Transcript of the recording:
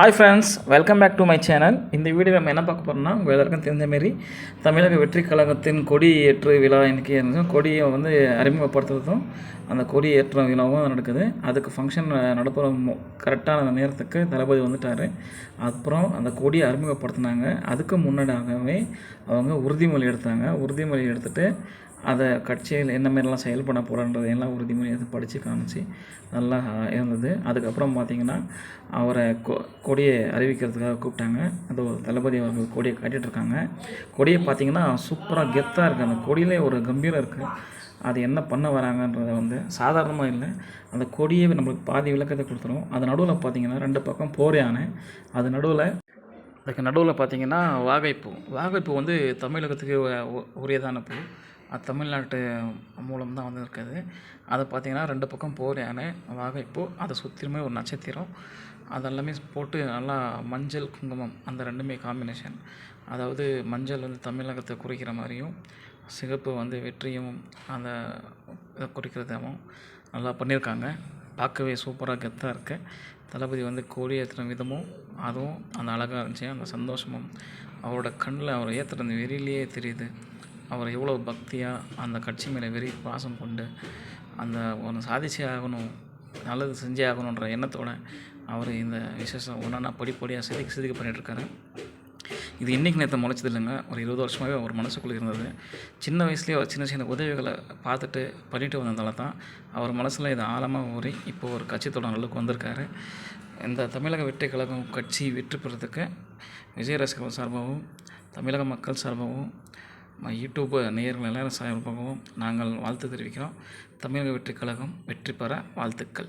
Hi friends welcome back to my channel இந்த video நம்ம என்ன பார்க்க போகிறோம்னா உங்கள் எல்லாருக்கும் தெரிஞ்ச மாரி தமிழக வெற்றி கழகத்தின் கொடி ஏற்று விழா இன்றைக்கி இருந்துச்சு கொடியை வந்து அறிமுகப்படுத்துறதும் அந்த கொடி ஏற்ற விழாவும் நடக்குது. அதுக்கு ஃபங்க்ஷன் நடப்புற கரெக்டான நேரத்துக்கு தளபதி வந்துட்டார். அப்புறம் அந்த கொடியை அறிமுகப்படுத்தினாங்க. அதுக்கு முன்னாடியாகவே அவங்க உறுதிமொழி எடுத்தாங்க. உறுதிமொழி எடுத்துகிட்டு அதை கட்சியில் என்ன மாதிரிலாம் செயல்பட போகிறன்றது எல்லாம் உறுதிமொழி எடுத்து படித்து காமிச்சு நல்லா இருந்தது. அதுக்கப்புறம் பார்த்திங்கன்னா அவரை கொ கொடியை அறிவிக்கிறதுக்காக கூப்பிட்டாங்க. அது தளபதி அவர்கள் கொடியை காட்டிகிட்ருக்காங்க கொடியை பார்த்திங்கன்னா சூப்பராக கெத்தாக இருக்குது அந்த கொடியிலே ஒரு கம்பீரம் இருக்குது அது என்ன பண்ண வராங்கன்றதை வந்து சாதாரணமாக இல்லை. அந்த கொடியை நம்மளுக்கு பாதி விளக்கத்தை கொடுத்துரும். அது நடுவில் பார்த்திங்கன்னா ரெண்டு பக்கம் போர் யானை. அது நடுவில் அதுக்கு நடுவில் பார்த்திங்கன்னா வாகைப்பூ. வாகைப்பூ வந்து தமிழகத்துக்கு உரியதான பூ. அது தமிழ்நாட்டு மூலம் தான் வந்து இருக்குது அது பார்த்தீங்கன்னா ரெண்டு பக்கம் போர் யானை வாகைப்பூ அதை சுற்றிலுமே ஒரு நட்சத்திரம். அதெல்லாமே போட்டு நல்லா மஞ்சள் குங்குமம் அந்த ரெண்டுமே காம்பினேஷன் அதாவது மஞ்சள் வந்து தமிழகத்தை குறிக்கிற மாதிரியும் சிகப்பு வந்து வெற்றியும் அந்த இதை குறிக்கிறதாகவும் நல்லா பண்ணியிருக்காங்க பார்க்கவே சூப்பராக கெத்தாக இருக்குது தளபதி வந்து கோழி ஏற்றுன விதமும் அதுவும் அந்த அழகாக இருந்துச்சு. அந்த சந்தோஷமும் அவரோட கண்ணில் அவர் ஏற்றுற அந்த வெறியிலேயே தெரியுது. அவர் எவ்வளோ பக்தியாக அந்த கட்சி மேலே வெறி பாசம் கொண்டு அந்த ஒன்று சாதிச்சே ஆகணும் நல்லது செஞ்சே ஆகணுன்ற எண்ணத்தோடு அவர் இந்த விசேஷம் ஒன்றா படிப்படியாக செதுக்கி செதுக்கி பண்ணிகிட்ருக்காரு இது இன்றைக்கி நேற்று முளைச்சது இல்லைங்க ஒரு இருபது வருஷமாகவே அவர் மனசுக்குள்ளே இருந்தது. சின்ன வயசுலேயே அவர் சின்ன சின்ன உதவிகளை பார்த்துட்டு பண்ணிட்டு வந்ததால தான் அவர் மனசில் இது ஆழமாக ஊறி இப்போது ஒரு கட்சி அளவுக்கு வந்திருக்காரு. இந்த தமிழக வெற்றி கழகம் கட்சி வெற்றி பெறதுக்கு விஜய் ரசிகர்கள் சார்பாகவும் தமிழக மக்கள் சார்பாகவும் யூடியூப் நேயர்கள் எல்லாரும் சார்பாகவும் நாங்கள் வாழ்த்து தெரிவிக்கிறோம். தமிழக வெற்றிக் கழகம் வெற்றி பெற வாழ்த்துக்கள்.